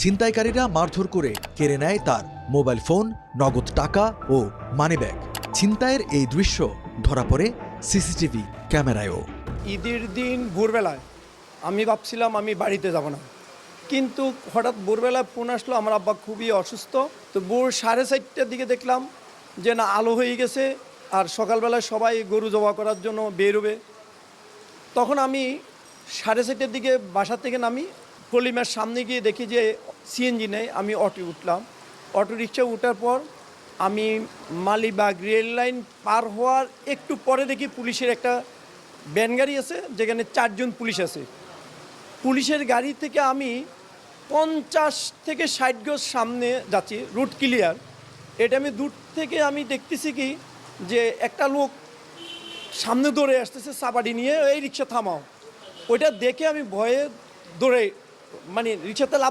ছিনতাইকারীরা মারধর করে কেড়ে নেয় তার মোবাইল ফোন, নগদ টাকা ও মানিব্যাগ। ছিনতাইয়ের এই দৃশ্য ধরা পড়ে সিসিটিভি ক্যামেরায়ও। ঈদের দিন ভোরবেলায় আমি ভাবছিলাম আমি বাড়িতে যাব না। কিন্তু হঠাৎ ভোরবেলায় ফোন আসলো, আমার আব্বা খুবই অসুস্থ। তো ভোর সাড়ে চারটার দিকে দেখলাম যে না, আলো হয়ে গেছে আর সকালবেলায় সবাই গরু জবা করার জন্য বেরোবে। তখন আমি সাড়ে চারটের দিকে বাসা থেকে নামি কলিমার সামনে গিয়ে দেখি যে সিএনজি নেই, আমি অটো উঠলাম। অটো রিক্সা উঠার পর আমি মালিবাগ রেল লাইন পার হওয়ার একটু পরে দেখি পুলিশের একটা ব্যান গাড়ি আছে, যেখানে চারজন পুলিশ আছে। পুলিশের গাড়ি থেকে আমি পঞ্চাশ থেকে ষাট গজ সামনে যাচ্ছি, রুট ক্লিয়ার। এটা আমি দূর থেকে আমি দেখতেছি কি, যে একটা লোক সামনে দৌড়ে আসতেছে, সাবাডি নিয়ে, এই রিক্সা থামাও। ওইটা দেখে আমি ভয়ে দৌড়ে মানে রিক্সাতে লাভ